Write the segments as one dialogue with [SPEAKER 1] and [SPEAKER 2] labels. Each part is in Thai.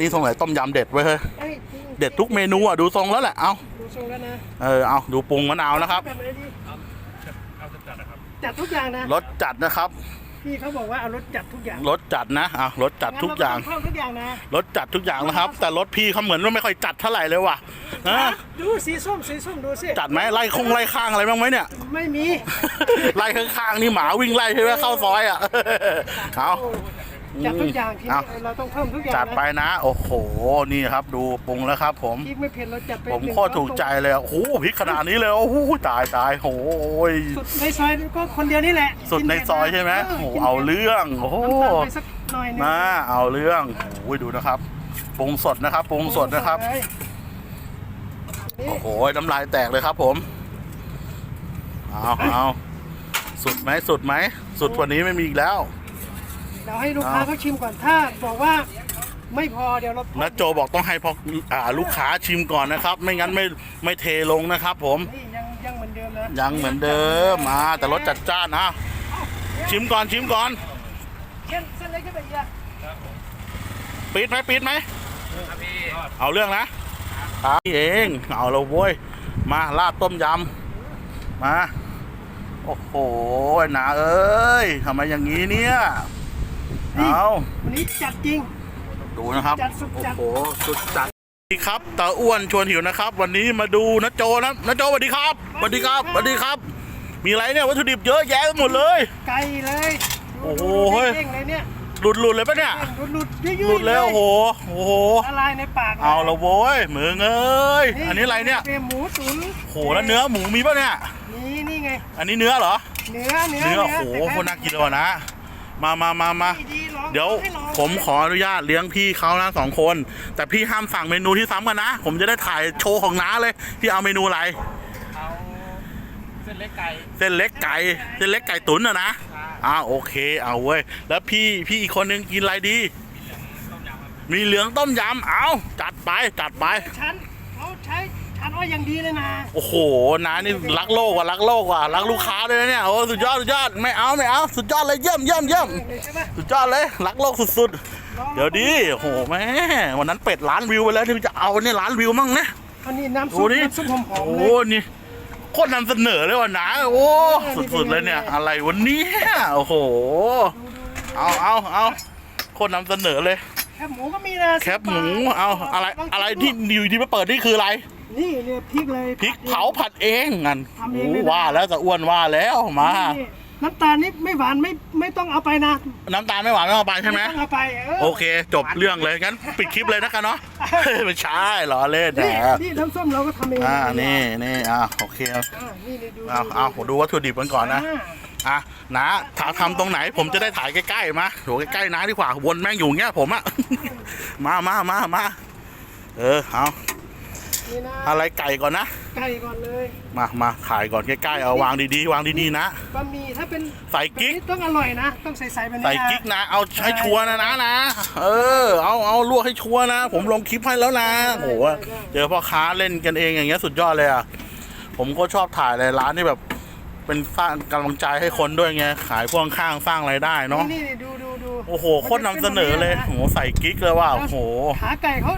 [SPEAKER 1] นี่สงสัยต้มยำเด็ดไว้ยเฮ้ย
[SPEAKER 2] เอ้ย
[SPEAKER 1] เด็ดทุกเมนูอะดูทรงแล้วแหละเอา
[SPEAKER 2] ดูทรงแล้วนะ
[SPEAKER 1] เออเอาดูปรุงมะนาวนะครับ
[SPEAKER 2] แบบไหนดีจัดทุกอย่างนะ
[SPEAKER 1] รสจัดนะครับ
[SPEAKER 2] พี่เขาบอกว่าเอารสจัดทุกอย่าง
[SPEAKER 1] รสจัดนะอะรสจัดทุกอย่าง
[SPEAKER 2] งั้นเรต้เพิ่มทุกอย่างนะ
[SPEAKER 1] รสจัดทุกอย่างนะครับ แต่รสพี่เขาเหมือนว่าไม่ค่อยจัดเท่าไหร่เลยว่ะนะ
[SPEAKER 2] ดูสีส้มสีส้มดูสิ
[SPEAKER 1] จัดไหมไล่คงไล่ข้างอะไรบ้างไหมเนี่ย
[SPEAKER 2] ไม่มี
[SPEAKER 1] ไล่ข้างๆนี่หมาวิ่งไล่ใช่ไหมเข้าซอยอะ เอา
[SPEAKER 2] จัดทุกอย่างที่
[SPEAKER 1] เอา
[SPEAKER 2] เราต้องเพิ่มทุกอย่าง
[SPEAKER 1] จัดไป
[SPEAKER 2] นะ
[SPEAKER 1] นะ โอ้โห นี่ครับ ดูปรุงแล้วครับ ผม
[SPEAKER 2] พริกไม่เผ็ดเราจัดไป
[SPEAKER 1] ผม
[SPEAKER 2] หนึ่ง
[SPEAKER 1] โคตรถูกใจเลยอะโอ้โหพริกขนาดนี้เลยโอ้โหตายตายโอ้ย
[SPEAKER 2] สุดในซอยก็คนเดียวนี่แหละ
[SPEAKER 1] สุดในซอยใช่ไหมโอ้โหเอาเรื่องโอ้โห
[SPEAKER 2] น้ำตาลไปสักหน่อยหนึง
[SPEAKER 1] มาเอาเรื่องโอ้ยดูนะครับปรุงสดนะครับปรุงสดนะครับ
[SPEAKER 2] นี่
[SPEAKER 1] โอ้โหน้ำลายแตกเลยครับ ผมเอาเอาสุดไหมสุดไหมสุดกว่านี้ไม่มีอีกแล้ว
[SPEAKER 2] เราให้ลูกค้า
[SPEAKER 1] เอา
[SPEAKER 2] เขาชิมก่อนถ้าบอกว่าไม่พอเดี๋ยวเรา
[SPEAKER 1] นะโจบอกต้องให้พออ่าลูกค้าชิมก่อนนะครับ ไม่งั้นไม่ไม่เทลงนะครับ ผม
[SPEAKER 2] นี่ยังยังเหมือนเดิมนะ
[SPEAKER 1] ยังเหมือนเดิมมาแต่รสจัดจ้านนะชิมก่อนชิมก่อน
[SPEAKER 2] เส้นเส้นเล็กขึ้นไปอีกอะ
[SPEAKER 1] ปิดไหมปิดไหมเอาเรื่องนะนี่เองเอาเราโว้ยมาลาดต้มยำมาโอ้โหหนาเอ้ยทำไมอย่างนี้เนี่ย เอา
[SPEAKER 2] วันนี้จัดจริง
[SPEAKER 1] ดูนะครับ
[SPEAKER 2] จัดสุดจัด
[SPEAKER 1] โอ้โห สุดจัดสวัสดีครับตาอ้วนชวนหิวนะครับ วันนี้มาดูนะโจนะนะโจสวัสดีครับสวัสดีครับสวัสดีครับ มีอะไรเนี่ยวัตถุดิบเยอะแยะไปหมดเลย
[SPEAKER 2] ไก่เลย
[SPEAKER 1] โอ้โห
[SPEAKER 2] ดู
[SPEAKER 1] เฮ้ย
[SPEAKER 2] เด้งๆเลยเนี่ย
[SPEAKER 1] หลุดหลุดเลยปะเนี่ย
[SPEAKER 2] หลุดหลุดยุ่ย
[SPEAKER 1] หลุดเลยโอ้โหโอ้โห
[SPEAKER 2] ละลายในปาก
[SPEAKER 1] เอาละโว้ยมือเอ้ยอันนี้อะไรเนี่ย
[SPEAKER 2] เป็นหมูตุ๋น
[SPEAKER 1] โหแล้วเนื้อหมูมีปะเนี่ย
[SPEAKER 2] นี่นี่ไง
[SPEAKER 1] อันนี้เนื้อเหรอ
[SPEAKER 2] เนื้อเนื้อ
[SPEAKER 1] เนื้อโอ้โห
[SPEAKER 2] แต่
[SPEAKER 1] โคนน่ากินเลยว่ะนะ มามามามา
[SPEAKER 2] ดีๆลอง
[SPEAKER 1] เดี๋ยว
[SPEAKER 2] ให้ลอง
[SPEAKER 1] ผมขออนุญาตเลี้ยงพี่เขานะสองคน แต่พี่ห้ามสั่งเมนูที่ซ้ำกันนะ ผมจะได้ถ่ายโชว์ของน้าเลยพี่เอาเมนูอะไร
[SPEAKER 3] เอาเส้นเล็กไก่
[SPEAKER 1] เส้นเล็กไก่เส้นเล็กไก่ตุ๋นอะนะอ่าโอเคเอาเว้ยแล้วพี่พี่อีกคนนึงกินอะไรดี มีเหลืองต้มยำเอาจัดไปจัดไป
[SPEAKER 2] ชั้นเขาใช้ ชั้นอ้อยอย่างดีเลยนะ
[SPEAKER 1] โอ้โหน้านี่รักโลกว่ะรักโลกว่ะรักลูกค้าเลยนะเนี่ยโอ้สุดยอดสุดยอดไม่เอาไม่เอาสุดยอดเลยเยี่ยมเยี่ยมเยี่ยม
[SPEAKER 2] ใช่ปะ
[SPEAKER 1] สุดยอดเลยรักโลกสุด
[SPEAKER 2] ลอง
[SPEAKER 1] ๆเดี๋ยวดีโอ้โหแม่วันนั้นเป็ดล้านวิวไปแล้วที่จะเอาเนี่ยล้านวิวมั่งนะ
[SPEAKER 2] อันนี้น้ำ
[SPEAKER 1] ดู
[SPEAKER 2] ซุป
[SPEAKER 1] นี่
[SPEAKER 2] น้ำซุปหอม
[SPEAKER 1] โอ้
[SPEAKER 2] ๆ
[SPEAKER 1] โห
[SPEAKER 2] เลย
[SPEAKER 1] นี่โคตรนำเสนอเลยว่ะนะโอ้สุดๆเลยเนี่ย อะไรวันนี้โอ้โหเอาเอาเอาโคตรนำเสนอเลย
[SPEAKER 2] แคบหมูก็มีนะ
[SPEAKER 1] แคบหมู เอาอะไร
[SPEAKER 2] ลง
[SPEAKER 1] อะไรที่อยู่ที่มาเปิดนี่คืออะไร
[SPEAKER 2] นี่เนี่ยพริกเลย
[SPEAKER 1] พริกเผาผัดเองงั้น
[SPEAKER 2] ทำเอ
[SPEAKER 1] โอ้
[SPEAKER 2] งเลยนะ
[SPEAKER 1] ว่าแล้วจะอ้วนว่าแล้วมา
[SPEAKER 2] นี่น้ำตาลนี่ไม่หวานไม่ไม่ต้องเอาไปนะ
[SPEAKER 1] น้ำตาลไม่หวานไม่เอาไปใช่ไหม
[SPEAKER 2] ต้องเอาไปเออ
[SPEAKER 1] โอเค จบเรื่องเลยงั้นปิดคลิปเลยนะกันเนาะ ไม่ใช่หรอเล่น
[SPEAKER 2] นี่
[SPEAKER 1] นะ
[SPEAKER 2] นี่น้ำส้มเราก็ทำเอง
[SPEAKER 1] อ่านี่นี่อ่าโอเคเอา
[SPEAKER 2] อ่านี่นี่ดู
[SPEAKER 1] เอาเอาผมดูวัตถุดิบกันก่อนนะ
[SPEAKER 2] อ่า
[SPEAKER 1] อะนะถามทำตรงไหนผมจะได้ถ่ายใกล้ๆมาโหใกล้ๆนะดีกว่าวนแม่งอยู่เงี้ยผมอะ มามามามาเออเอา
[SPEAKER 2] นี่นะ
[SPEAKER 1] อะไรไก่ก่อนนะ
[SPEAKER 2] ไก่ก่อนเลย
[SPEAKER 1] มามาถ่ายก่อนใกล้ๆเอาวางดีๆ วางดีๆนะ
[SPEAKER 2] บะหมี่ถ้าเป็น
[SPEAKER 1] ใส่กิ๊ก
[SPEAKER 2] แบบนี้ต้องอร่อยนะ ต้องใส่ใส่แบบนี้
[SPEAKER 1] ใส่กิ๊กนะ เอาให้ชัวร์นะนะนะ เออ เอาเอาลวกให้ชัวร์นะ ผมลงคลิปให้แล้วนะโหเจอพ่อค้าเล่นกันเองอย่างเงี้ยสุดยอดเลยอะผมก็ชอบถ่ายเลยร้านที่แบบ เป็นสร้างกำลังใจให้คนด้วยไง ขายพ่วงข้างสร้างรายได้เนาะ
[SPEAKER 2] นี่นี่ดูดูดู
[SPEAKER 1] โอ้โหโคตรนำเสนอเลยโอ้โหใส่กิ๊กเลยว่าโอ้โห
[SPEAKER 2] ขาไก่เขา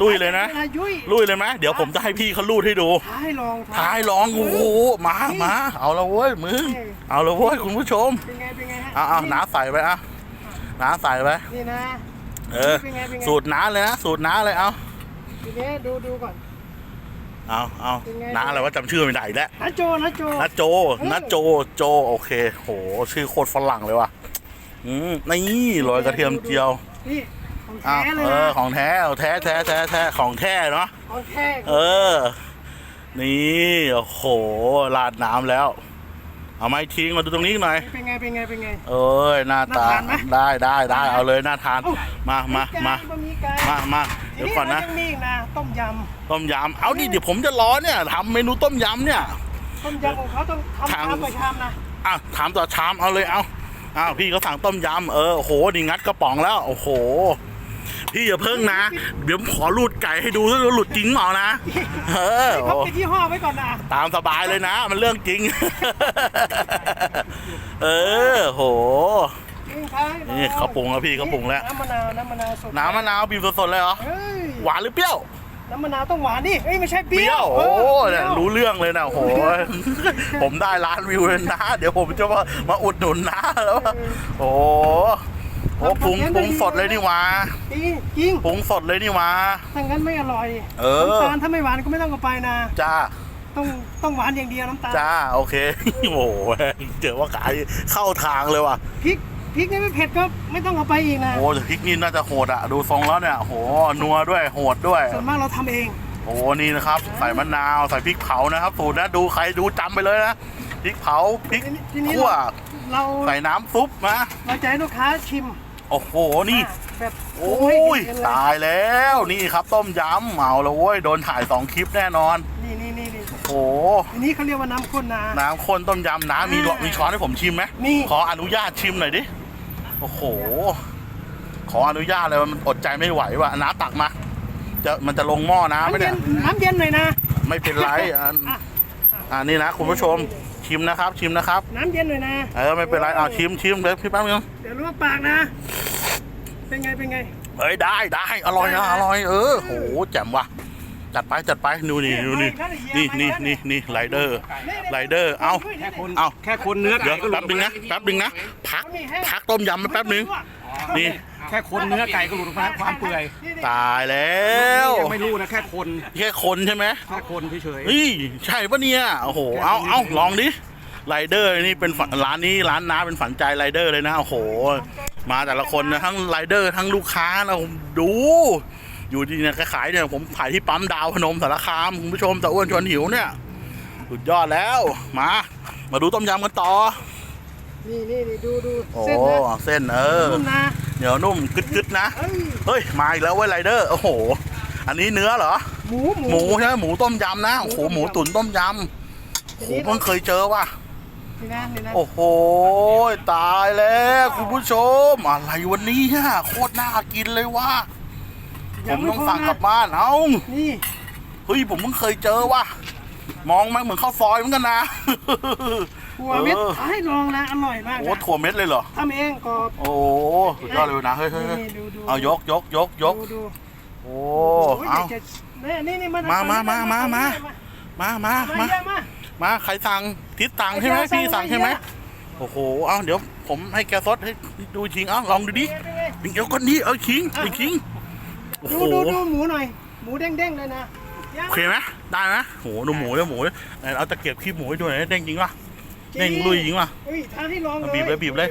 [SPEAKER 1] ลุยเลยนะ
[SPEAKER 2] ยุ่ย
[SPEAKER 1] ลุยเลยไหมเดี๋ยวผมจะให้พี่เขาลูดให้ดู
[SPEAKER 2] ท้ายลอง
[SPEAKER 1] ท้ายร้องโอ้โหมามาเอาละเว้ยมึง เอาละเว้ยคุณผู้ชม
[SPEAKER 2] เป็นไงเป็นไงฮะ
[SPEAKER 1] เอาเอาน้าใส่ไปอะน้าใส่ไป
[SPEAKER 2] นี่นะ
[SPEAKER 1] เออ
[SPEAKER 2] เป็นไงเป็นไง
[SPEAKER 1] สูตรน้าเลยนะ สูตรน้าเลยเอา
[SPEAKER 2] ทีนี้ดูดูก่อน
[SPEAKER 1] เอาเอา
[SPEAKER 2] เป็นไง
[SPEAKER 1] น้าอะไรว่าจำชื่อไม่ได้อีกแล้ว
[SPEAKER 2] นะโจนะโจ
[SPEAKER 1] น้าโจน้าโจโจโอเค โห ชื่อโคตรฝรั่งเลยว่ะอืมนี่โรยกระเทียมเจียว
[SPEAKER 2] นี่ของ
[SPEAKER 1] อ้า
[SPEAKER 2] แท้
[SPEAKER 1] ว
[SPEAKER 2] เลย
[SPEAKER 1] เอ
[SPEAKER 2] นะ
[SPEAKER 1] อของแท้เอาแท้แท้แท้แท้ของแท้เนาะ
[SPEAKER 2] ของแท้
[SPEAKER 1] เออ นี่โอ้โหราดน้ำแล้ว เอาไม้ทิ้งมาดูตรงนี้หน่อย
[SPEAKER 2] เป็นไง เป็นไง เป็นไง
[SPEAKER 1] เอ้ยหน้าตา
[SPEAKER 2] น่าทานไหม
[SPEAKER 1] ได้ได้ได้เอาเลยน่าทาน
[SPEAKER 2] เอ้า
[SPEAKER 1] มามามา
[SPEAKER 2] บะหมี่ไก่
[SPEAKER 1] มามาเดี๋ยวก่อนนะ
[SPEAKER 2] ทีเรายังมีอีกนะ ต้มย
[SPEAKER 1] ต้มยำเอาดิเดี๋ยวผมจะรอเนี่ยทำเมนูต้มยำเนี่ยำ
[SPEAKER 2] ต้มยำของเขาต้องทำ
[SPEAKER 1] ทาง
[SPEAKER 2] ชามต่อชามนะ
[SPEAKER 1] อะถามต่อชามเอาเลยเอาอ้าวพี่เขาสั่งต้มยำเออโอ้โหนี่งัดกระป๋องแล้ว โอ้โห พี่อย่าเพิ่งนะ เดี๋ยวผมขอรูดไก่ให้ดูว่าหลุดจริงเปล่านะเออ
[SPEAKER 2] เขา
[SPEAKER 1] โอ้
[SPEAKER 2] ปิดยี่ห้อไว้ก่อนนะ
[SPEAKER 1] ตามสบายเลยนะ มันเรื่องจริง เออโห
[SPEAKER 2] นทิ้งท้ายรอ
[SPEAKER 1] นี่เขาปรุงแล้วพี่เขาปรุงแล้ว
[SPEAKER 2] น้ำมะนาวน้ำมะนาวสด
[SPEAKER 1] น้ำมะนาวบีบสดๆเลยเหรอ
[SPEAKER 2] เฮ้ย
[SPEAKER 1] หวานหรือเปรี้ยว
[SPEAKER 2] น้ำมะนาวต้องหวานนี่เอ้ยไม่ใช่เป
[SPEAKER 1] เป
[SPEAKER 2] รี้
[SPEAKER 1] รี้
[SPEAKER 2] ย
[SPEAKER 1] ยววโอ้
[SPEAKER 2] เเนี่
[SPEAKER 1] ยรู้เรื่องเลยนะโอ้โหผมได้ร้านวิวเลยนะ เดี๋ยวผมจะมามาอุดหนุนนะแล้ว โอ้ โหโอ้ปรุงปรุงสดเลยนี่หว่า
[SPEAKER 2] จริงจริง
[SPEAKER 1] ปรุงสดเลยนี่หว่า
[SPEAKER 2] ถ้างั้นไม่อร่อย
[SPEAKER 1] เออ
[SPEAKER 2] น้ำตาลถ้าไม่หวานก็ไม่ต้องเอาไปนะ
[SPEAKER 1] จ้า
[SPEAKER 2] ต้องต้องหวานอย่างเดียวน้ำตาล
[SPEAKER 1] จ้าโอเคโอ้โหเจอว่าขายเข้าทางเลยว่ะ
[SPEAKER 2] พริกพริกนี่ไม่เผ็ดก็ไม่ต้องเอาไปอีกนะ
[SPEAKER 1] โอ้แต่พริกนี่น่าจะโหดอะดูทรงแล้วเนี่ยโอ้โหนัวด้วยโหดด้วย
[SPEAKER 2] ส่วนมากเราทำเอง
[SPEAKER 1] โอ้นี่นะครับใส่มะนาวใส่พริกเผานะครับสูตรนะดูใครดูจำไปเลยนะพริกเผาพริก
[SPEAKER 2] ทีนี้
[SPEAKER 1] ขั่ว
[SPEAKER 2] เรา
[SPEAKER 1] ใส่น้ำซุปนะ
[SPEAKER 2] เราจะให้ลูกค้าชิม
[SPEAKER 1] โอ้โหนี่
[SPEAKER 2] อะแบบ
[SPEAKER 1] โอ้
[SPEAKER 2] ให้
[SPEAKER 1] ย
[SPEAKER 2] เห็นเลย
[SPEAKER 1] ตายแล้วนี่ครับต้มยำเอาละเว้ยโดนถ่ายสองคลิปแน่นอน
[SPEAKER 2] นี่นี่นี่นี่
[SPEAKER 1] โอ้โห
[SPEAKER 2] อันนี้เขาเรียกว่าน้ำข้นนะ
[SPEAKER 1] น้ำข้นต้มยำน้ำมี
[SPEAKER 2] อ่ามี
[SPEAKER 1] มีช้อนให้ผมชิมไหม
[SPEAKER 2] มี
[SPEAKER 1] ขออนุญาตชิมหน่อยดิโอ้โห ขออนุญาตเลยมันอดใจไม่ไหวว่ะน้ำตักมาจะมันจะลงหม้อน้ำไหม
[SPEAKER 2] น้ำเย็
[SPEAKER 1] เนี่ย
[SPEAKER 2] นน้ำเย็นหน่อยนะ
[SPEAKER 1] ไม่เป็นไรอะ
[SPEAKER 2] อะ
[SPEAKER 1] อ่านี่นะคุณผู้ชม ชิมนะครับ ชิมนะครับ
[SPEAKER 2] น้ำเย็นหน่อยนะ
[SPEAKER 1] เออไม่เป็นไรเอาชิมชิมเลยพี่แป๊บนึง
[SPEAKER 2] เดี๋ยวลวกปากนะ เป็นไงเป็นไง
[SPEAKER 1] เอ้ยได้ได้อร่อยนะอร่อยเออโหแจ่มว่ะจัดไปจัดไปดูนี่ดูนี่นี่นี่นี่นี่ไรเดอร์ไรเดอร์เอา
[SPEAKER 3] แค่คน
[SPEAKER 1] เอา
[SPEAKER 3] แค่คนเนื้อ
[SPEAKER 1] เดี๋ยว
[SPEAKER 3] ไก่ก็หลุ
[SPEAKER 1] แป๊บนึงนะแป๊บนึงนะพักพักต้มยำมาแป๊บนึงนี่
[SPEAKER 3] แค่คนเนื้อไก่ก็หลุดออกมาความเปื่อย
[SPEAKER 1] ตายแล้ว
[SPEAKER 3] ยังไม่รู้นะแค่คน
[SPEAKER 1] แค่คนใช่ไหม
[SPEAKER 3] แค่คนเฉย
[SPEAKER 1] เฮ้ยใช่ปะเนี่ยโอ้โหเอาเอาลองดิไรเดอร์นี่เป็นฝันร้านนี้ร้านน้าเป็นฝันใจไรเดอร์เลยนะโอ้โห มาแต่ละคนนะทั้งไรเดอร์ทั้งลูกค้านะดู อยู่ดีเนี่ยขายเนี่ยผมขายที่ปั๊มดาวพนมสารคามคุณผู้ชมแต่อ้วนชวนหิวเนี่ยสุดยอดแล้ว มา มาดูต้มยำกันต่อ
[SPEAKER 2] นี่นี่นี่ดูดู
[SPEAKER 1] โอ้
[SPEAKER 2] เส้นนะ
[SPEAKER 1] เส้นเออ
[SPEAKER 2] นุ่มนะ
[SPEAKER 1] เหนียวนุ่มกึดกึดๆนะ
[SPEAKER 2] เอ้ย
[SPEAKER 1] เฮ้ย มาอีกแล้วเว้ยไรเดอร์ โอ้โห อันนี้เนื้อเหรอ
[SPEAKER 2] หมูหมู
[SPEAKER 1] หมูใช่ไหมหมูต้มยำนะ โอ้โห หมูตุ๋นต้มยำโอ้โหเพิ่งเคยเจอว่ะ
[SPEAKER 2] นี่นะนี่นะ
[SPEAKER 1] โอ้โห ตายแล้วคุณผู้ชม อะไรวันนี้ฮะโคตรน่ากินเลยว่ะ ผ
[SPEAKER 2] ยั
[SPEAKER 1] ม
[SPEAKER 2] ไม่
[SPEAKER 1] ต้อง
[SPEAKER 2] พ
[SPEAKER 1] สั่ง
[SPEAKER 2] นะ
[SPEAKER 1] กลับบ้าน เอ้า
[SPEAKER 2] นี่
[SPEAKER 1] เฮ้ย ผมเพิ่งเคยเจอว่ะ มองมันเหมือนข้าวซอยเหมือนกันนะ
[SPEAKER 2] หัวเม็ด
[SPEAKER 1] เออ
[SPEAKER 2] ให้ลองนะอร่อยมาก
[SPEAKER 1] โอ้
[SPEAKER 2] นะ
[SPEAKER 1] ถั่วเม็ดเลยเหรอ
[SPEAKER 2] ทำเองกรอบ
[SPEAKER 1] โอ้สุดยอดเลยนะ เฮ้ยเฮ้ยเฮ้ย
[SPEAKER 2] นี่ดูดู
[SPEAKER 1] เอายกยกยกยก
[SPEAKER 2] ดูดู
[SPEAKER 1] โอ้
[SPEAKER 2] โอ้ย
[SPEAKER 1] เอา
[SPEAKER 2] เดี๋ยวจะนี่นี่นี่มา
[SPEAKER 1] มามามามามา มามา
[SPEAKER 2] มา
[SPEAKER 1] มา
[SPEAKER 2] เยอะมา
[SPEAKER 1] มาใครสั่งทิศสั่งใช่ไหมพี่สั่งใช่ไหมโอ้โห เอาเดี๋ยวผมให้แกซดให้ดูชิงเอาลองดูดิเดี๋ยวก่อนดิเอาชิงไอ้ชิงโอ้โห
[SPEAKER 2] ดูดูดูหมูหน่อย หมูเด้งๆเลยนะย่าง
[SPEAKER 1] โอเคไหมได้ไหมโหดูหมูด้วยหมูด้วยไหนเอาตะเกียบคีบหมูให้ดูหน่อยเด้งจริงป่ะ เด้งลุยจริงป่ะ
[SPEAKER 2] เฮ้ยท้าให้ลองเลย
[SPEAKER 1] บีบเลยบีบเลย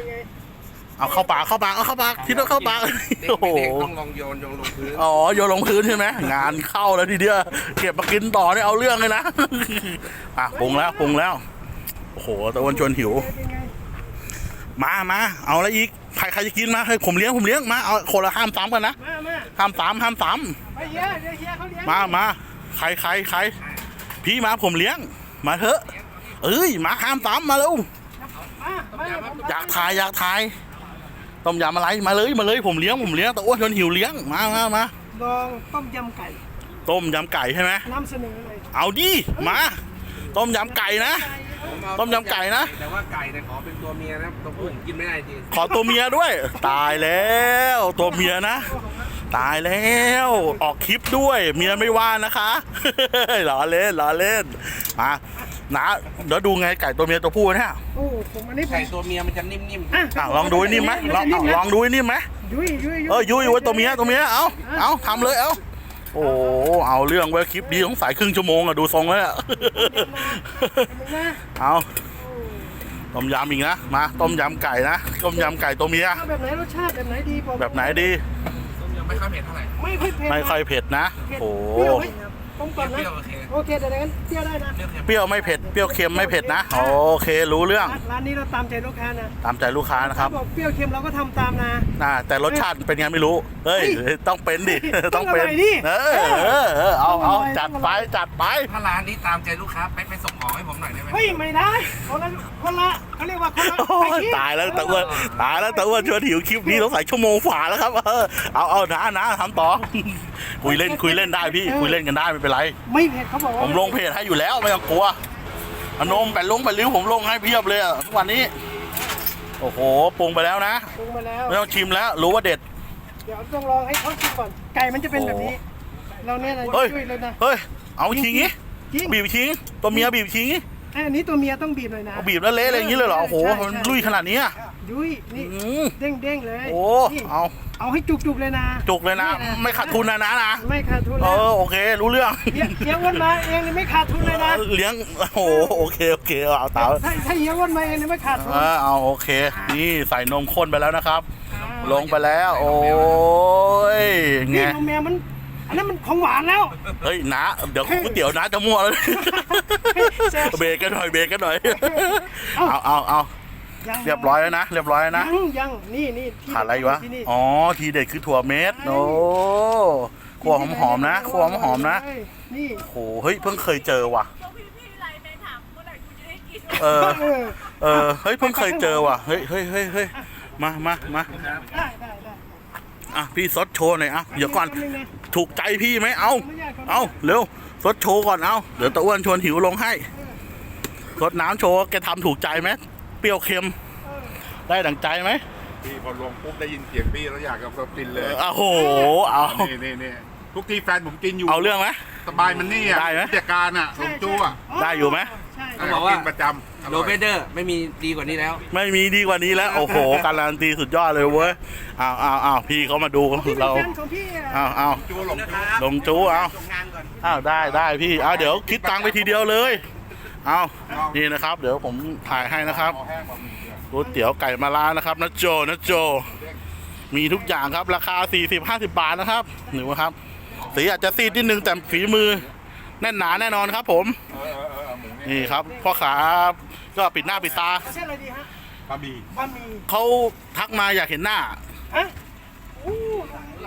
[SPEAKER 1] เอาเข้าปากเข้าปากเอาเข้าปากทีละเข้าปาก
[SPEAKER 4] เด็ก
[SPEAKER 1] โอ้โห
[SPEAKER 4] ไม่เด็กต้องลองโยนโยนลงพื้น
[SPEAKER 1] อ๋อโยนลงพื้นใช่ไหมงานเข้าแล้วทีเดียวเก็บมากินต่อเนี่ยเอาเรื่องเลยนะอะปรุงแล้วปรุงแล้วโอ้โหตะวันชวนหิว
[SPEAKER 2] เป็นไง
[SPEAKER 1] มามาเอาอะไรอีกใครใครจะกินมาให้ผมเลี้ยงผมเลี้ยงมาเอาคนละห้ามซ้ำกันนะ
[SPEAKER 2] มามา
[SPEAKER 1] ห้ามซ้ำห้ามซ้
[SPEAKER 2] ไปเฮียเดี๋ยวเฮียเขาเลี้ยงำ
[SPEAKER 1] มามาใครใครใครพี่มาผมเลี้ยง มาเถอะ เอ้ยมาห้ามซ้ำมาแล้ว
[SPEAKER 2] มามาเดี๋ยวผม
[SPEAKER 1] อยากถ่ายอยากถ่ายต้มยำอะไรมาเลยมาเลยผมเลี้ยงผมเลี้ยงแต่อ้วนชวนหิวเลี้ยงมามามา
[SPEAKER 2] ลองต้มยำไก่
[SPEAKER 1] ต้มยำไก่ใช่ไหม
[SPEAKER 2] นำเสนอเลย
[SPEAKER 1] เอาดิมา ต้มยำไก่นะต้มยำไก่นะ
[SPEAKER 4] แต่ว่าไก่เนี่ยขอเป็นตัวเมียนะตัวผู้ผมกินไม่ได้จริง
[SPEAKER 1] ขอตัวเมียด้วย ตายแล้วตัวเมียนะ ตายแล้วออกคลิปด้วย เมียไม่ว่านะคะ ล้อเล่นล้อเล่นมา นะเดี๋ยวดูไงไก่ตัวเมียตัวผู้เนี่ย
[SPEAKER 2] โอ้ผมอันนี้ผม
[SPEAKER 4] ไก่ตัวเมียมันจะนิ่ม
[SPEAKER 2] อะ
[SPEAKER 1] อะลองดูไอ้นี่ไหมลองเอาลองดูไอ้นี่ไหม
[SPEAKER 2] ยุ้ยยุ้ย
[SPEAKER 1] เออยุ้ยไว้ตัวเมียตัวเมียเอาเอาทำเลยเอาโอ้เอาเรื่องไว้คลิปดีสงสัยครึ่งชั่วโมงอะดูทรงแล้วเนี่ย
[SPEAKER 2] นะ
[SPEAKER 1] เอาต้มยำอีกนะมาต้มยำไก่นะต้มยำไก่ตัวเมีย
[SPEAKER 2] เอาแบบไหนรสชาติแบบไหนดีบอก
[SPEAKER 1] แบบไหนดี
[SPEAKER 4] ๆต้มยำไม่ค่อยเผ็ดเท่าไหร่
[SPEAKER 2] ไม่ค่อยเผ็ด
[SPEAKER 1] ไม่ค่อยเผ็ดนะ
[SPEAKER 2] เผ็ด
[SPEAKER 1] โอ้
[SPEAKER 2] เปรี้ยวไหม ต้มก่อน
[SPEAKER 4] เป
[SPEAKER 2] นะ
[SPEAKER 4] รี้ยวโอเค
[SPEAKER 2] โอเคเดี๋ยวงั้นเปรี้ยวได้นะ
[SPEAKER 4] เปรี้ยวเค็ม
[SPEAKER 1] เปรี้ยวไม่เผ็ด เปรี้ยวเค็มไม่เผ็ดนะ โอเค รู้เรื่อง
[SPEAKER 2] ร้านนี้เราตามใจลูกค้านะ
[SPEAKER 1] ตามใจลูกค้านะครับ
[SPEAKER 2] ถ้าบอกเปรี้ยวเค็มเราก็ทำตามนะ
[SPEAKER 1] น่าแต่รสชาติเป็นไงไม่รู้ เฮ้ย
[SPEAKER 2] เฮ้ย
[SPEAKER 1] ต้องเป็นดิ
[SPEAKER 2] ต้
[SPEAKER 1] ต้
[SPEAKER 2] อ
[SPEAKER 1] องง
[SPEAKER 2] อ
[SPEAKER 1] เป็น
[SPEAKER 2] ร่อยดิ
[SPEAKER 1] เออเออเออเอา
[SPEAKER 2] ต้องอร่
[SPEAKER 1] เอา
[SPEAKER 2] อย
[SPEAKER 1] จัด
[SPEAKER 2] ต้องอร่อย
[SPEAKER 1] ไปจัดไป
[SPEAKER 4] ถ้าร้านนี้ตามใจลูกค้าไปไปส่งของให้ผมหน่อยได้ไหม
[SPEAKER 2] เฮ้ยไม่ได้คนละคนละเขาเรียกว่าคนละ
[SPEAKER 1] โอ้ยตายแล้วตะอ้วนตายแล้วตะอ้วนชวนหิวคลิปนี้ต้องใส่ชั่วโมงฝ่าแล้วครับ เออเอาเอานะนะทำต่อ คุยเล่นคุยเล่นได้พี่คุยเล่นกันได้ไม่เป็นไร
[SPEAKER 2] ไม่เผ็ดเขาบอกว่า
[SPEAKER 1] ผมลงเพจให้อยู่แล้วไม่ต้องกลัวอนมแปดลงแปดริ้วผมลงให้เพียบเลยอะทุกวันนี้ โอ้โหปรุงไปแล้วนะ
[SPEAKER 2] ปรุงมาแล้ว
[SPEAKER 1] ไม่ต้องชิมแล้ว รู้ว่าเด็ด
[SPEAKER 2] เดี๋ยวต้องลองให้เขาชิมก่อน ไก่มันจะเป็นแบบนี้ เราเนี่ยนะ
[SPEAKER 1] เฮ้ย
[SPEAKER 2] ช่วยเลยนะ
[SPEAKER 1] เฮ้ย เอาทิ้งงี้
[SPEAKER 2] จริง
[SPEAKER 1] บีบทิ้งตัวเมียบีบทิ้งงี้
[SPEAKER 2] ไอ้อันนี้ตัวเมียต้องบีบเลยนะ
[SPEAKER 1] เอาบีบแล้วเละอะไรอย่างนี้เลยเหรอโอ้โห
[SPEAKER 2] ใช่ใช่
[SPEAKER 1] มันลุยขนาดนี้อะ
[SPEAKER 2] ยุ้ยนี่
[SPEAKER 1] อืม
[SPEAKER 2] เด้งเด้งๆเลย
[SPEAKER 1] โอ้
[SPEAKER 2] นี่
[SPEAKER 1] เอา
[SPEAKER 2] เอาให้จุกๆเลยนะ
[SPEAKER 1] จุกเลยนะ ไม่ขาดทุนนะนะนะ
[SPEAKER 2] ไม่ขาดทุน
[SPEAKER 1] เอ
[SPEAKER 2] แล้ว
[SPEAKER 1] อโอเค รู้เรื่อง
[SPEAKER 2] เฮียเฮียอ้วนมาเองนี่ไม่ขาดทุนเลยนะ
[SPEAKER 1] เลี้ยงโอ้โหโอเคโอเคเอาเต๋า
[SPEAKER 2] ถ้าถ้าเฮียอ้วนมาเองนี่ไม่ขาดทุน
[SPEAKER 1] เออเอาโอเค นี่ใส่นมข้นไปแล้วนะครับ ลงไปแล้ว โอ้ยไง
[SPEAKER 2] นี่นมแมวมัน อันนั้นมันของหวานแล้ว
[SPEAKER 1] เฮ้ยนะเดี๋ยวก๋วยเตี๋ยวนะจะมั่วแล้ว
[SPEAKER 2] แซ่บ
[SPEAKER 1] เบรกกันหน่อยเบรกกันหน่อย
[SPEAKER 2] เอ้า
[SPEAKER 1] เอาเอาเอา
[SPEAKER 2] ยัง
[SPEAKER 1] เรียบร้อยแล้วนะเรียบร้อยแล้วนะ
[SPEAKER 2] ยังยังนี่นี่ที่
[SPEAKER 1] ขาดอะไรอีกวะ
[SPEAKER 2] ที่นี่
[SPEAKER 1] อ๋อทีเด็ดคือถั่วเม็ดโอ้ขั่วหอมๆนะขั่วหอมๆนะ
[SPEAKER 2] นี่
[SPEAKER 1] โหเฮ้ยเพิ่งเคยเจอว่ะ
[SPEAKER 5] พวกพี่ๆไลน์ไปถามเมื่อไหร่กูจะได้กิน
[SPEAKER 1] เออ
[SPEAKER 2] เออ
[SPEAKER 1] เออเฮ้ยเพิ่งเคยเจอว่ะเฮ้ยเฮ้ยเฮ้ยเฮ้ยมามามา
[SPEAKER 2] ได้ได้ได้
[SPEAKER 1] อะพี่ซดโชว์หน่อยอะเดี๋ยวก่อน
[SPEAKER 2] แป๊บงะ
[SPEAKER 1] ถูกใจพี่ไหมเอาเอาเร็วซดโชว์ก่อนเอาเดี๋ยวตะอ้วนชวนหิวลงให้ซดน้ำโชว์แกทำถูกใจไหม เปรี้ยวเค็ม ได้ดังใจไหม
[SPEAKER 6] พี่พอลงปุ๊บได้ยินเสียงพี่แล้วอยากจะกินเลย
[SPEAKER 1] โอ้โหเอา
[SPEAKER 6] นี่นี่นี่ทุกทีแฟนผมกินอยู่
[SPEAKER 1] เอาเรื่องไหม
[SPEAKER 6] สบายมันนี่อะ
[SPEAKER 1] ได้ไหม
[SPEAKER 6] ผู้จัดการอะลงจู้อะ
[SPEAKER 1] ได้อยู่ไหม
[SPEAKER 2] ใช่
[SPEAKER 4] เขาบอกว่า
[SPEAKER 6] นประจำอ
[SPEAKER 4] โร
[SPEAKER 6] ร่อย
[SPEAKER 4] เบเดอร์ไม่มีดีกว่านี้แล้ว
[SPEAKER 1] ไม่มีดีกว่านี้แล้วโอ้โห การันตีสุดยอดเลยเว้ยอ้าวอ้าวอ้าวพี่เขามาดู
[SPEAKER 2] พี่เป็น
[SPEAKER 1] เรา
[SPEAKER 2] แฟนของพี่อะ
[SPEAKER 1] อ้าวอ้าว
[SPEAKER 6] จู้ลงจู้
[SPEAKER 1] ลงจู้เอาอ้าวได้ได้พี่อ้าวเดี๋ยวคิดตังค์ไปทีเดียวเลย เอานี่นะครับ เดี๋ยวผมถ่ายให้นะครับ
[SPEAKER 6] เอาแห้งมาหนึ่งเดือน
[SPEAKER 1] ก๋วยเตี๋ยวไก่มาล้านะครับนะโจนะโจ มีทุกอย่างครับ ราคา 40 50 บาทนะครับหนูครับ สีอาจจะซีดนิดนึงแต่ฝีมือแน่นหนาแน่นอนครับผม
[SPEAKER 6] เออเออเออหมูนี่
[SPEAKER 1] นี่ครับพ่อขาก็ปิดหน้าปิดตา
[SPEAKER 2] เส้นอะไรดีฮะ
[SPEAKER 6] บะหมี่
[SPEAKER 2] บะหมี่
[SPEAKER 1] เขาทักมาอยากเห็นหน้า
[SPEAKER 2] ฮะอู้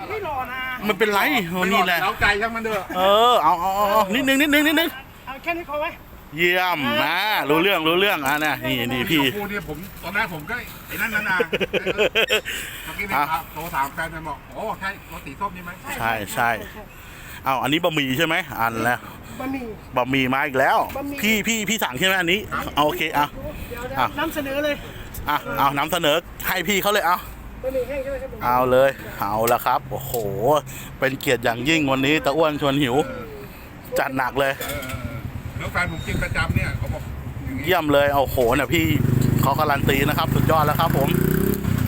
[SPEAKER 2] ไม่รอนะ
[SPEAKER 1] มันเป็นไรโอ้นี่แหละ
[SPEAKER 6] เล้าใจช่างมันเถอะ
[SPEAKER 1] เออเอาเอาเอาเอานิดนึงนิดนึงนิดนึง
[SPEAKER 2] เอาแค่นี้พอไหม
[SPEAKER 1] เยี่ยมนะรู้เรื่องรู้เรื่องอะนะนี่นี่พี่
[SPEAKER 6] พูดเนี่ยผมตอนแรกผมก็ไอ้นั่นนั่นน่ะเมื่อกี้เนี่ยโทรถามแฟนมันบอกโอ้ใช่รถสีส้มนี่ไหม
[SPEAKER 1] ใช่ใช่เอาอันนี้บะหมี่ใช่ไหมอันแล้ว
[SPEAKER 2] บะหมี่
[SPEAKER 1] บะหมี่มาอีกแล้ว
[SPEAKER 2] บะหมี่
[SPEAKER 1] พี่พี่พี่สั่งใช่ไหมอันนี้เอาโอเคอะ
[SPEAKER 2] เดี๋ยว
[SPEAKER 1] อะ
[SPEAKER 2] นำเสนอเลย
[SPEAKER 1] อะเอานำเสนอให้พี่เขาเลยเอา
[SPEAKER 2] บะหมี่แห้งใช่ไหมครับผม
[SPEAKER 1] เอาเลย เอาละครับ โอ้โห เป็นเกียรติอย่างยิ่งวันนี้ตะอ้วนชวนหิว จัดหนักเลย
[SPEAKER 6] เออเออเออ แล้วแฟนผมกินประจำเนี่ยเขาบอกอย่างนี้
[SPEAKER 1] เยี่ยมเลยโอ้โหเนี่ยพี่เขาการันตีนะครับ สุดยอดแล้วครับผม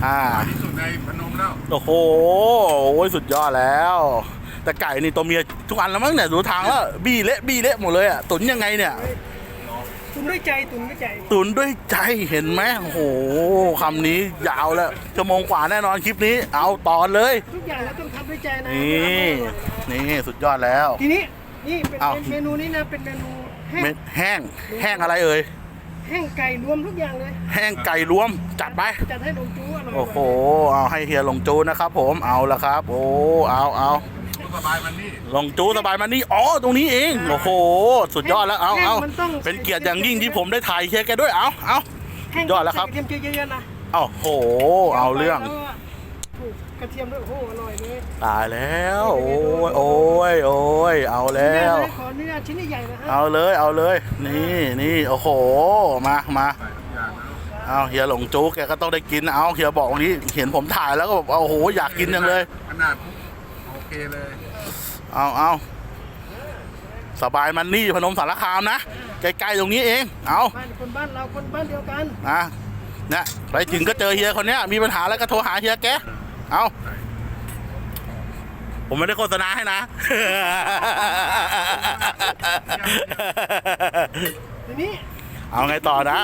[SPEAKER 1] อ่า
[SPEAKER 6] ที่สุดในพนมแล้ว
[SPEAKER 1] โอ้โหโอ้ยสุดยอดแล้ว แต่ไก่นี่ตัวเมียทุกอันแล้วมั้งเนี่ยดูทางแล้วบี้เละบี้เละหมดเลยอะตุนยังไงเนี่ย
[SPEAKER 2] ตุนด้วยใจตุนด้วยใจ
[SPEAKER 1] ตุนด้วยใจเห็นไหมโอ้โหคำนี้ยาวแล้วชั่วโมงกว่าแน่นอนคลิปนี้ เอาต่อเลย
[SPEAKER 2] ทุกอย่างเราต้องทำด้วยใจนะ
[SPEAKER 1] นี่ นี่สุดยอดแล้ว
[SPEAKER 2] ทีนี้นี่เป็น
[SPEAKER 1] อ้าว
[SPEAKER 2] เมนูนี้นะเป็นเมนูแห้ง
[SPEAKER 1] เม็ดแห้งแห้งอะไรเอ่ย
[SPEAKER 2] แห้งไก่รวมทุกอย่างเลย
[SPEAKER 1] แห้งไก่รวมจัดไป
[SPEAKER 2] จัดให้ลงจู้อร่อย
[SPEAKER 1] โอ้โหเอาให้เฮียลงจูนะครับ ผมเอาละครับ โอ้เอาเอา
[SPEAKER 6] สบายมันนี่
[SPEAKER 1] ลงจูสบายมานี่อ๋อตรงนี้เองโอ้โห สุดยอดแล้วเอาเอาเป็นเกียรติอย่างยิ่งที่ผมได้ถ่ายเฮียแกด้วยเอาเอา
[SPEAKER 2] แห้ง
[SPEAKER 1] ยอดแล้วครับ
[SPEAKER 2] ใส่กระเทียมเยอะๆนะ
[SPEAKER 1] โอ้โห เอาเรื่อง
[SPEAKER 2] แล้วก็ถูกกระเทียมด้วยโอ้โหอร่อยเลย
[SPEAKER 1] ตายแล้ว โอ้ยโอ้ยโอ้ยเอาแล้ว
[SPEAKER 2] ขออนุ ญาตชิ้นใหญ่ๆนะฮะ
[SPEAKER 1] เอาเลยเอาเลย นี่นี่โอ้โหมามา
[SPEAKER 6] ใส่ทุกอย่างนะ
[SPEAKER 1] เอาเฮียหลงจูแกก็ต้องได้กินเอาเฮียบอกวันนี้เห็นผมถ่ายแล้วก็แบบโอ้โหอยากกินจังเลย
[SPEAKER 6] ขนาดโอเคเลย
[SPEAKER 1] เอาเอาสบายมันนี่พนมสารคามนะใกล้ๆตรงนี้เองเอา
[SPEAKER 2] บ้านคนบ้านเราคนบ้านเดียวกัน
[SPEAKER 1] นะเนี่ยไปถึงก็เจอเฮียคนเนี้ยมีปัญหาแล้วก็โทรหาเฮียแกเอา ผมไม่ได้โฆษณาให้นะ
[SPEAKER 2] ทีนี้
[SPEAKER 1] เอาไงต่อนะ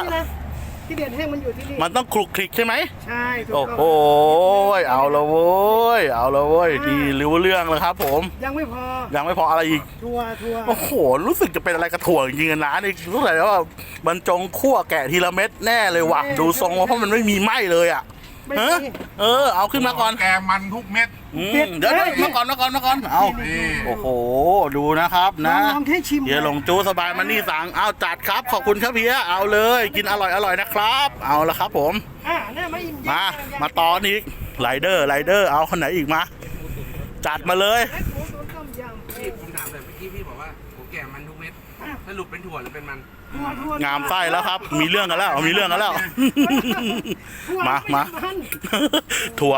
[SPEAKER 2] ที่เด่นแห้งมันอยู่ที่นี่
[SPEAKER 1] มันต้องคลุกคลิกใช่ไหม
[SPEAKER 2] ใช่ถูก
[SPEAKER 1] โอ้
[SPEAKER 2] ต้อง
[SPEAKER 1] โหเอาละเว้ย เอาละเว้ยดีรู้เรื่องแล้วครับ ผม
[SPEAKER 2] ยังไม่พอ
[SPEAKER 1] ยังไม่พออะไรอีก
[SPEAKER 2] ทัวร์ทัวร์
[SPEAKER 1] โอ้โห รู้สึกจะเป็นอะไรกระถั่วจริงๆนะนี่รู้สึกว่าบรรจงคั่วแกะทีละเม็ดแน่เลยว่ะ ดูทรงว่าเพราะมันไม่มีไหมเลยอะ
[SPEAKER 2] ไม่
[SPEAKER 1] เออ
[SPEAKER 2] มี
[SPEAKER 1] เออ เอาขึ้นมาก่อน
[SPEAKER 6] แกมันทุกเม็ด
[SPEAKER 1] อืม
[SPEAKER 2] เด็ด
[SPEAKER 1] เดี๋ยว
[SPEAKER 2] เอ้ย
[SPEAKER 1] มาก่อนมาก่อนมาก่อนเอา
[SPEAKER 6] นี่
[SPEAKER 1] โอ้โห ดูนะครับนะ
[SPEAKER 2] ลองแค่ชิม
[SPEAKER 1] เฮียหลงจูสบายมันนี่สั่งเอาจัดครับ ขอบคุณครับเฮียเอาเลย กินอร่อยอร่อยนะครับ เอาละครับผม
[SPEAKER 2] อ่าเนี่ยไม่อิ่ม
[SPEAKER 1] มา มาตอนอีกไรเดอร์ไรเดอร์ เอาคนไหนอีกมา จัดมาเลย
[SPEAKER 2] แม็กหมูตุ๋นต้มยำ
[SPEAKER 4] พี่ผมถามเลยเมื่อกี้พี่บอกว่าผมแก่มันทุกเม็ด
[SPEAKER 2] อะ
[SPEAKER 4] ถสรุปเป็นถั่วหรือเป็นมัน
[SPEAKER 2] ทั่วทั่ว
[SPEAKER 1] งามไส้แล้วครับ มีเรื่องกันแล้วมีเรื่องกันแล้ว
[SPEAKER 2] ทั่ว
[SPEAKER 1] มามา
[SPEAKER 2] พัน
[SPEAKER 1] ถั่ว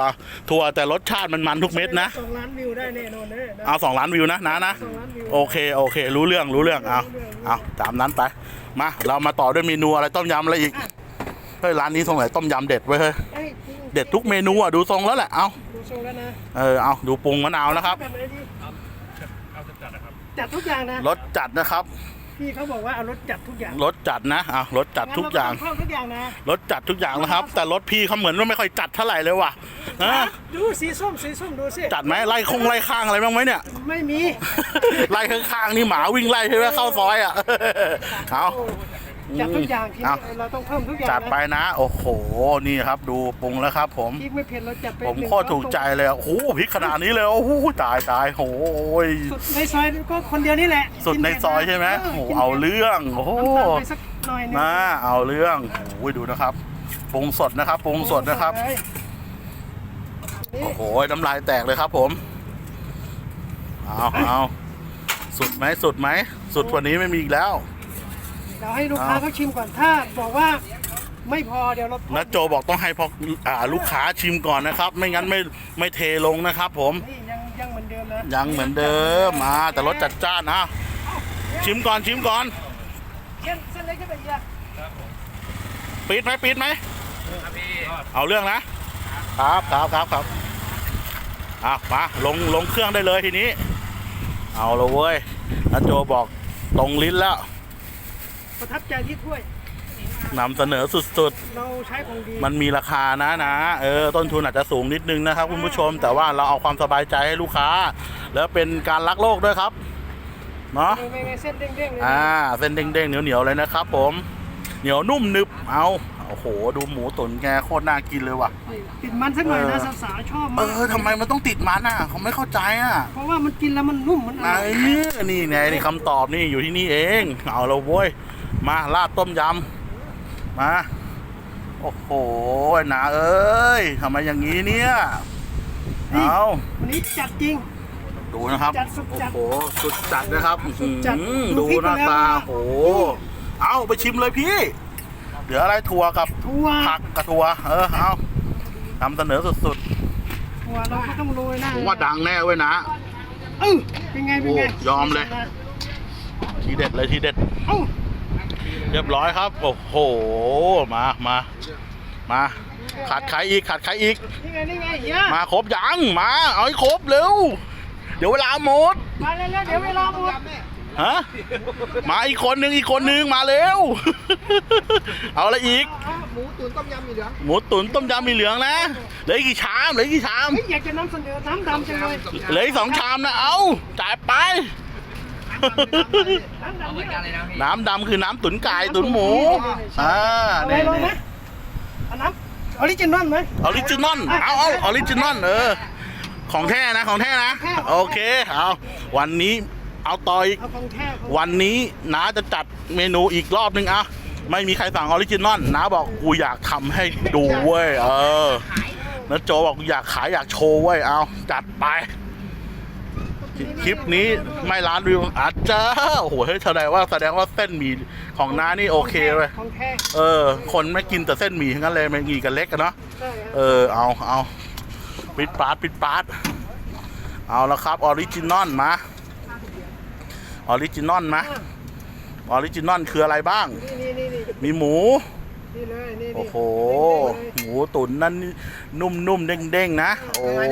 [SPEAKER 1] ถั่วแต่รสชาติมันมันทุกเม็ดนะ
[SPEAKER 2] สองล้านวิวได้แน่นอนเลยนะ
[SPEAKER 1] เอาสองล้านวิวนะนะนะ
[SPEAKER 2] สองล้านวิว
[SPEAKER 1] โอเคโอเค รู้เรื่องรู้เรื่องเอาเอาตามนั้นไปมาเรามาต่อด้วยเมนูอะไรต้มยำอะไรอีกเฮ้ยร้านนี้สงสัยต้มยำเด็ดไว้ยเฮ้ย
[SPEAKER 2] เอ้ยจริง
[SPEAKER 1] เด็ดทุกเมนูอะดูทรงแล้วแหละเอา
[SPEAKER 2] ดูทรงแล้วนะ
[SPEAKER 1] เออเอาดูปรุงมะนาวนะครับ
[SPEAKER 2] แบบไหนดีจัดทุกอย่างนะ
[SPEAKER 1] รสจัดนะครับ
[SPEAKER 2] พี่เขาบอกว่าเอารสจัดทุกอย่าง
[SPEAKER 1] รสจัดนะเอารสจัดทุกอย่าง
[SPEAKER 2] เรต้เพิ่มทุกอย่างนะ
[SPEAKER 1] รสจัดทุกอย่างนะครับ แต่รถพี่เขาเหมือนว่าไม่ค่อยจัดเท่าไหร่เลยว่ะฮะ
[SPEAKER 2] ดูสีส้มสีส้มดูสิ
[SPEAKER 1] จัดไหมไล่คงไล่ข้างอะไรบ้างไหมเนี่ย
[SPEAKER 2] ไม่มี
[SPEAKER 1] ไล่ข้างๆนี่หมาวิ่งไล่ใช่ไหมเข้าซอยอะ เอา
[SPEAKER 2] จัดทุกอย่างที่
[SPEAKER 1] เอา
[SPEAKER 2] เราต้องเพิ่มทุกอย่าง
[SPEAKER 1] จัดไป
[SPEAKER 2] นะ
[SPEAKER 1] นะ โอ้โห นี่ครับดูปรุงแล้วครับ ผม
[SPEAKER 2] พริกไม่เผ็ดเราจัดไป
[SPEAKER 1] ผม
[SPEAKER 2] หนึ่ง
[SPEAKER 1] โคตรถูกใจเลยอะโอ้โหพริกขนาดนี้เลยโอ้โหตายตายโอ้ย
[SPEAKER 2] สุดในซอยก็คนเดียวนี่แหละ
[SPEAKER 1] สุดในซอยใช่ไหมโอ้โหเอาเรื่องโอ้โห
[SPEAKER 2] น้ำตาลไปสักหน่อยหนึง
[SPEAKER 1] นะเอาเรื่องโอ้ยดูนะครับปรุงสดนะครับปรุงสดนะครับ
[SPEAKER 2] เลยนี่
[SPEAKER 1] โอ้โหน้ำลายแตกเลยครับ ผมเอาเอาสุดไหมสุดไหมสุดกว่านี้ไม่มีอีกแล้ว
[SPEAKER 2] เราให้ลูกค้าเขาชิมก่อนถ้าบอกว่าไม่พอเดี๋ยวเรา
[SPEAKER 1] นัดโจบอกต้องให้พออ่าลูกค้าชิมก่อนนะครับ ไม่งั้นไม่ไม่เทลงนะครับ ผม
[SPEAKER 2] นี่ยังยังเหมือนเดิมนะ
[SPEAKER 1] ยังเหมือนเดิมอ่าแต่รสจัดจ้านนะชิมก่อนชิมก่อน
[SPEAKER 2] เส้นเส้นเล็กจะเป็นยัง
[SPEAKER 1] ปิดไหมปิดไหมเอาเรื่องนะครับครับครับครับอะมาลงลงเครื่องได้เลยทีนี้ เอาละเว้ยนัดโจบอกตรงลิ้นแล้ว
[SPEAKER 2] ประทับใจที่ถ้วย
[SPEAKER 1] นำเสนอสุด
[SPEAKER 2] เราใช้ของดี
[SPEAKER 1] ๆ มันมีราคานะนะเออต้นทุนอาจจะสูงนิดนึงนะครับคุณผู้ชม แต่ว่าเราเอาความสบายใจให้ลูกค้า แล้วเป็นการรักโลกด้วยครับเนาะ
[SPEAKER 2] ไม่ไม่ไม่เส้นเด้งๆเลยนะ
[SPEAKER 1] อ่าเส้นเด้งๆเหนียวๆเลยนะครับผม เหนียวนุ่มนึบเอาโอ้โห ดูหมูตุ๋นแกโคตรน่ากินเลยว่ะ
[SPEAKER 2] ติดมันสักหน่อยนะ
[SPEAKER 1] เออ
[SPEAKER 2] สาวๆชอบ
[SPEAKER 1] เอ
[SPEAKER 2] มาก
[SPEAKER 1] อทำไมมันต้องติดมันอะเขาไม่เข้าใจอะ
[SPEAKER 2] เพราะว่ามันกินแล้วมันนุ่มมันอ
[SPEAKER 1] ไอ้
[SPEAKER 2] ร่อย
[SPEAKER 1] นี่ไงนี่คำตอบนี่อยู่ที่นี่เอง เอาละเว้ย มาลาดต้มยำมา โอ้โหนาเอ้ยทำไมอย่างนี้เนี่ย เอา
[SPEAKER 2] วันนี้จัดจริง
[SPEAKER 1] ดูนะครับ
[SPEAKER 2] จัดสุดจัด
[SPEAKER 1] โอ้โห สุดจัดนะครับ
[SPEAKER 2] สุดจัด
[SPEAKER 1] อื้อ
[SPEAKER 2] ดู
[SPEAKER 1] ดู
[SPEAKER 2] พริก
[SPEAKER 1] หน้า
[SPEAKER 2] ไปแล้ว
[SPEAKER 1] ตา
[SPEAKER 2] นะ
[SPEAKER 1] โอ้โห เอาไปชิมเลยพี่ เหลืออะไรถั่วกับ
[SPEAKER 2] ถั่ว
[SPEAKER 1] ผักกับถั่ว เออ เอานำเสนอสุด
[SPEAKER 2] ถั่วเราก็ต้องโรยหน้า
[SPEAKER 1] ๆผมว่าดังแน่เว้ยนะ
[SPEAKER 2] เออเป็นไง เป็นไง
[SPEAKER 1] โอ้ยอมเลย ทีเด็ดเลยทีเด็ด
[SPEAKER 2] เอ้า
[SPEAKER 1] เรียบร้อยครับ โอ้โห มามามาขาดใครอีกขาดใครอีก
[SPEAKER 2] นี่ไงนี่ไงเฮีย
[SPEAKER 1] มาครบยังมา เอาให้ครบเร็ว เดี๋ยวเวลาหมด
[SPEAKER 2] มาเร็วๆเดี๋ยวเวลาหมด
[SPEAKER 1] ฮะมาอีกคนนึงอีกคนนึงมาเร็ว เอาอะไรอีก
[SPEAKER 2] หมูตุ๋นต้มยำมีเหลือง
[SPEAKER 1] หมูตุ๋นต้มยำมีเหลืองนะเหลืออีกกี่ชามเหลืออีกกี่ชาม
[SPEAKER 2] เฮ้ยอยากจะนำเสนอน้ำดำจังเลย
[SPEAKER 1] เหลืออีกสองชามนะเอาจ่ายไป
[SPEAKER 2] น้ำดำนี่
[SPEAKER 1] น้ำดำคือน้ำตุ๋นไก่ตุ๋นหมู อ่า
[SPEAKER 2] เอาไป
[SPEAKER 1] นี่
[SPEAKER 2] ลงไหมเอาน้ำออริจินอลไหม
[SPEAKER 1] ออริจินอลเอาเอาออริจินอลเออ ของแท้นะของแท้นะ โอเค เอาวันนี้เอาต่ออีก
[SPEAKER 2] เอาของแท้ของ
[SPEAKER 1] วันนี้น้าจะจัดเมนูอีกรอบนึงอะไม่มีใครสั่งออริจินอลน้าบอกกูอยากทำให้ดูเว้ย เออ แล้วโจบอกกูอยากขายอยากโชว์เว้ย เอาจัดไป คลิปนี้ไม่ล้านวิวอาจจะโอ้โหเฮ้ยแสดงว่าแสดงว่าเส้นหมี่ของน้านี่โอเคเลย
[SPEAKER 2] ของแท้
[SPEAKER 1] เออ คนไม่กินแต่เส้นหมี่ทั้งนั้นเลยไม่กีกันเล็กกันเนาะ
[SPEAKER 2] ใช่ค
[SPEAKER 1] เอ
[SPEAKER 2] รับ
[SPEAKER 1] อเอาเอาปิดปาดปิดปาดเอาละครับออริจินอลมาออริจินอลมาออริจินอลคืออะไรบ้าง
[SPEAKER 2] นี่นี่นี่นี่
[SPEAKER 1] มีหมู
[SPEAKER 2] นี่เลยนี่นี่
[SPEAKER 1] โอ้โห
[SPEAKER 2] เด้งๆเลย
[SPEAKER 1] หมูตุ๋นนั่นนุ่มๆเด้งๆนะ โอ้ย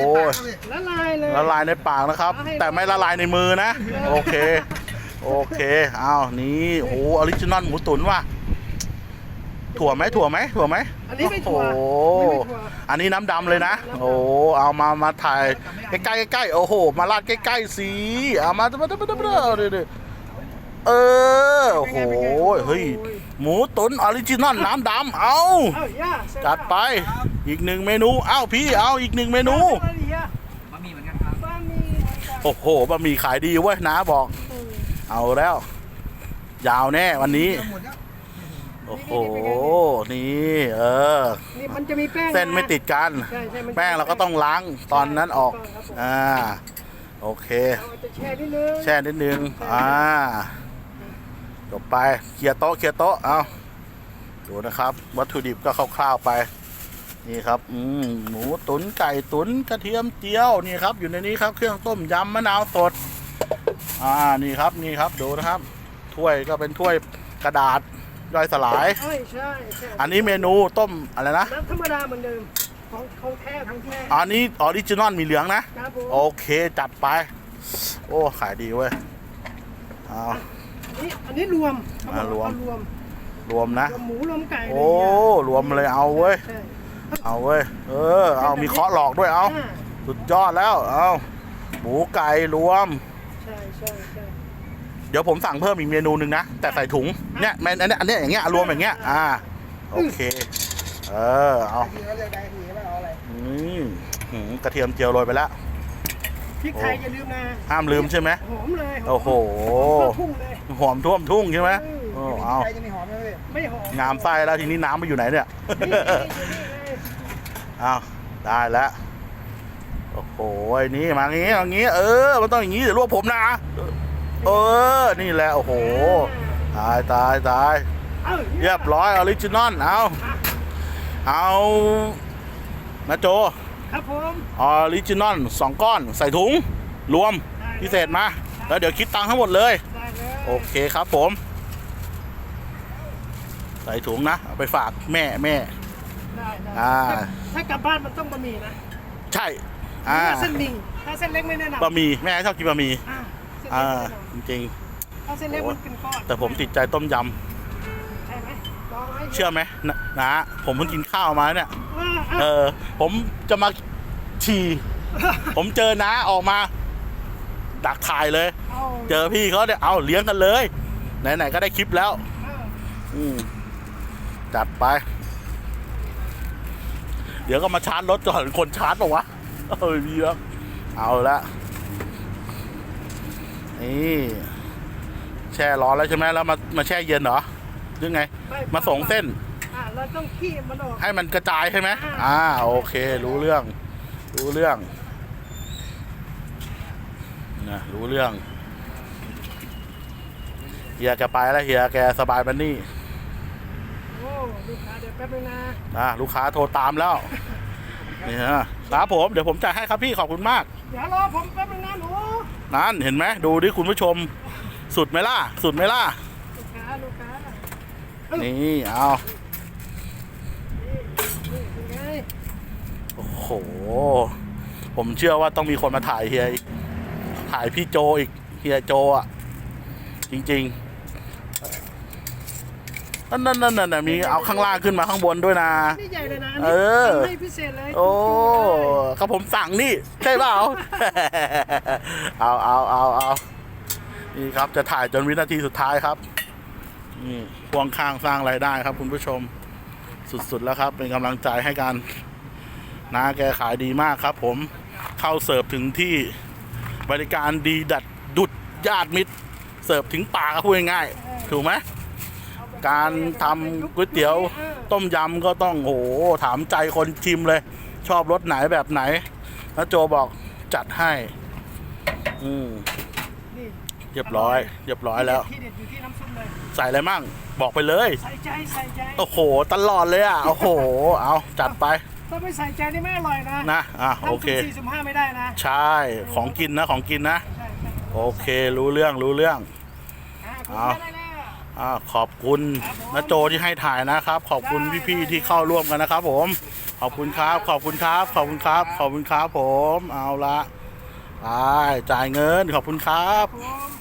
[SPEAKER 2] ละลายเลย
[SPEAKER 1] ละลายในปากนะครับ แต่ไม่ละลายในมือนะ โอเค โอเคเอานี่โอ้โหออริจินอลหมูตุ๋นว่ะถั่วไหมถั่วไหมถั่วไหม
[SPEAKER 2] อันนี้ไม่ถั่ว
[SPEAKER 1] โอ้โห
[SPEAKER 2] ไม่ไม่ถั่ว
[SPEAKER 1] อันนี้น้ำดำเลยนะ โอ้เอามามาถ่ายใกล้ๆใกล้ๆโอ้โห มาลาดใกล้ๆสิเอามามามามามาเอาดิเออโอ้โหเฮ้ย หมูตุ๋นออริจินอลน้ำดำเอา
[SPEAKER 2] เอ้าย่าเสร็จ
[SPEAKER 1] จัดไปอีกหนึ่งเมนูเอ้าพี่เอาอีกหนึ่งเมนู
[SPEAKER 2] แล้วอะไรย่า
[SPEAKER 4] บะหมี่เหมือนกันครับ
[SPEAKER 2] บะหมี่
[SPEAKER 1] โอ้โหบะหมี่ขายดีเว้ยนะบอก เอาแล้ว ยาวแน่วันนี้ โอ้โหนี่เออ
[SPEAKER 2] นี่มันจะมีแป้ง
[SPEAKER 1] เส้นไม่ติดกัน
[SPEAKER 2] ใช่ใช่มันจะ
[SPEAKER 1] แป้งเราก็ต้องล้างตอนนั้นออก
[SPEAKER 2] ถูต้องครับผม
[SPEAKER 1] อ่าโอเค
[SPEAKER 2] เราจะแช่นิดนึง
[SPEAKER 1] แช่นิดนึงอ่า จบไปเคลียร์โต๊ะเคลียร์โต๊ะเอาดูนะครับ วัตถุดิบก็คร่าวๆไปนี่ครับอืมหมูตุนไก่ตุนกระเทียมเจียวนี่ครับ อยู่ในนี้ครับเครื่องต้มยำมะนาวสด อ่านี่ครับนี่ครับดูนะครับ ถ้วยก็เป็นถ้วยกระดาษย่อยสลาย
[SPEAKER 2] เอ้ยใช่ใช่
[SPEAKER 1] อันนี้เมนูต้มอะไรนะ
[SPEAKER 2] น้ำธรรมดาเหมือนเดิมของของแท้ของแท้
[SPEAKER 1] อันนี้ออริจินอลมีเหลืองนะ
[SPEAKER 2] ครับผม
[SPEAKER 1] โอเคจัดไป โอ้ขายดีเว้ยเอา
[SPEAKER 2] อันนี้ อันนี้รวมเขาบอก
[SPEAKER 1] อ่ารวม
[SPEAKER 2] ว่ารวม
[SPEAKER 1] รวมนะ
[SPEAKER 2] รวมหมูรวมไก่
[SPEAKER 1] โอ้รวมเลยเอาเว้ย
[SPEAKER 2] ใช่
[SPEAKER 1] เอาเว้ย เออ เอามีเคาะหลอกด้วยเอา
[SPEAKER 2] อ่า
[SPEAKER 1] สุดยอดแล้ว เอาหมูไก่รวม
[SPEAKER 2] ใช่ใช่ใช่
[SPEAKER 1] เดี๋ยวผมสั่งเพิ่มอีกเมนูหนึ่งนะ แต่ใส่ถุง เนี่ยแมนอันเนี้ยอันเนี้ยอย่างเงี้ยรวมอย่างเงี้ย อ่า โอเค เออ เอา
[SPEAKER 2] ทีเขาเรียกได้ทีว่าเอาอะไร
[SPEAKER 1] อืมหืมกระเทียมเจียวโรยไปแล้ว
[SPEAKER 2] พริกไทยอย่าลืมนะ
[SPEAKER 1] ห้ามลืมใช่ไหม
[SPEAKER 2] หอมเลย
[SPEAKER 1] โอ้โห
[SPEAKER 2] ทั่วทุ่งเลย
[SPEAKER 1] หอมท่วมทุ่งใช่ไหมโอ้เอา
[SPEAKER 2] ไทยจะไม่หอมเลยไม่หอม
[SPEAKER 1] งามไส้แล้วทีนี้น้ำไปอยู่ไหนเนี่ย
[SPEAKER 2] นี่นี่นี่เลย
[SPEAKER 1] อ้าวได้แล้วโอ้โหไอ้นี่มางี้อย่างงี้ เออมันต้องอย่างงี้เดี๋ยวรวบผมนะเออ นี่แหละ โอ้โห ตายตายตาย
[SPEAKER 2] เอ้า
[SPEAKER 1] เรียบร้อยออริจินอลเอาเอานะโจ
[SPEAKER 2] ครับผม
[SPEAKER 1] ออริจินอลสองก้อนใส่ถุง รวมพิเศษมา แล้วเดี๋ยวคิดตังค์ทั้งหมดเลย
[SPEAKER 2] ได้เลย
[SPEAKER 1] โอเคครับผม ใส่ถุงนะเอาไปฝากแม่แม่
[SPEAKER 2] ได้ได้
[SPEAKER 1] อ่า
[SPEAKER 2] ถ้ถ้ากลับบ้านมันต้องบะหมี่นะ
[SPEAKER 1] ใช่อ่า
[SPEAKER 2] ถ้าเส้นหมี่ถ้าเส้นเล็กไม่แนะนำ
[SPEAKER 1] บะหมี่แม่ชอบกินบะหมี่
[SPEAKER 2] อ่าเส้นเล็ก
[SPEAKER 1] อ่า
[SPEAKER 2] ไม่แนะน
[SPEAKER 1] จริงำ
[SPEAKER 2] ถ้าเส้นเล็กมันเป็นก้อน
[SPEAKER 1] ๆแต่ผมติดใจต้มย
[SPEAKER 2] ใช่ไหมลองให้ำ
[SPEAKER 1] เชื่อไหมนะนะผมเพิ่งกินข้าวมาเนี่ย
[SPEAKER 2] อ่า
[SPEAKER 1] เอ
[SPEAKER 2] อ่า
[SPEAKER 1] อผมจะมาฉี่ผมเจอน้าออกมา ดักถ่ายเลย
[SPEAKER 2] เอา
[SPEAKER 1] เจอพี่เขาเนี่ยเอาเลี้ยงกันเลย ไหนๆก็ได้คลิปแล้ว
[SPEAKER 2] อ่า
[SPEAKER 1] อืมจัดไป เดี๋ยวก็มาชาร์จรถก่อนคนชาร์จปะวะเอ้ยมีแล้วเอาละนี่แช่ร้อนแล้วใช่ไหมแล้วมามาแช่เย็นเหรอหรือไง
[SPEAKER 2] ไม่
[SPEAKER 1] มาส่งเส้น
[SPEAKER 2] อ่าเราต้องขี้มันออก
[SPEAKER 1] ให้มันกระจายใช่ไหม
[SPEAKER 2] อ่า
[SPEAKER 1] อ่าโอเค รู้เรื่อง รู้เรื่อง นะรู้เรื่องเฮียแกไปแล้วเฮียแกสบายบันนี่
[SPEAKER 2] โอ้ลูกค้าเดี๋ยวแป๊บนึงนะ
[SPEAKER 1] อ่าลูกค้าโทรตามแล้วนี่ฮะครับผมเดี๋ยวผมจ่ายให้ครับพี่ขอบคุณมาก
[SPEAKER 2] เดี๋ยวรอผมแป๊บนึงนะหนู
[SPEAKER 1] นั่นเห็นไหมดูดิคุณผู้ชม สุดไหมล่ะ สุดไหมล่ะ
[SPEAKER 2] ลูกค้าลูกค้า
[SPEAKER 1] นี่เอา
[SPEAKER 2] นี่นี่เป็นไง
[SPEAKER 1] โอ้โห ผมเชื่อว่าต้องมีคนมาถ่ายเฮียอีก ถ่ายพี่โจอีกเฮียโจอะ จริงๆ นั่นนั่นนั่นนั่นมีเอาข้างล่างขึ้นมาข้างบนด้วยนะ
[SPEAKER 2] นี่ใหญ่เลยนะอัน
[SPEAKER 1] เอ
[SPEAKER 2] นี้
[SPEAKER 1] อ
[SPEAKER 2] ทำให้พิเศษเลย
[SPEAKER 1] โอ้ครับผมสั่งนี่ใช่เปล่า เอาเอาเอาเอานี่ครับจะถ่ายจนวินาทีสุดท้ายครับนี่พวงข้างสร้างรายได้ครับ คุณผู้ชมสุดๆแล้วครับ เป็นกำลังใจให้กันนาแกขายดีมากครับ ผมเข้าเสิร์ฟถึงที่ บริการดีดัดดุดญาติมิตร เสิร์ฟถึงปากครับพูดง่ายๆถูกไหมการทำก๋วยเตี๋ยวต้มยำก็ต้องโอ้โหถามใจคนชิมเลย ชอบรสไหนแบบไหน แล้วโจบอกจัดให้ อืม
[SPEAKER 2] นี่
[SPEAKER 1] เรียบร้อย เรียบร้อยแล้ว
[SPEAKER 2] ที่เด็ดอยู่ที่น้ำซุปเลย
[SPEAKER 1] ใส่อะไรมั่ง บอกไปเลย
[SPEAKER 2] ใส่ใจ ใส่ใจ
[SPEAKER 1] โอ้โห ตลอดเลยอะ โอ้โห เอาจัดไป
[SPEAKER 2] ถ้าไม่ใส่ใจนี่ไม่อร่อยนะ
[SPEAKER 1] นะอะโอเค
[SPEAKER 2] สี่สิบห้าไม่ได้นะ
[SPEAKER 1] ใช่ ของกินนะของกินนะ
[SPEAKER 2] ใช่ใช่
[SPEAKER 1] โอเครู้เรื่องรู้เรื่อง
[SPEAKER 2] อ่าคุณ
[SPEAKER 1] เอา
[SPEAKER 2] ได้แล้ว
[SPEAKER 1] อ่าขอบคุณนะโจที่ให้ถ่ายนะครับ ขอบคุณพี่ๆที่เข้าร่วมกันนะครับ ผม ขอบคุณครับ ขอบคุณครับ ขอบคุณครับ ขอบคุณครับผม เอาละไปจ่ายเงินขอบคุณครับ
[SPEAKER 2] ผม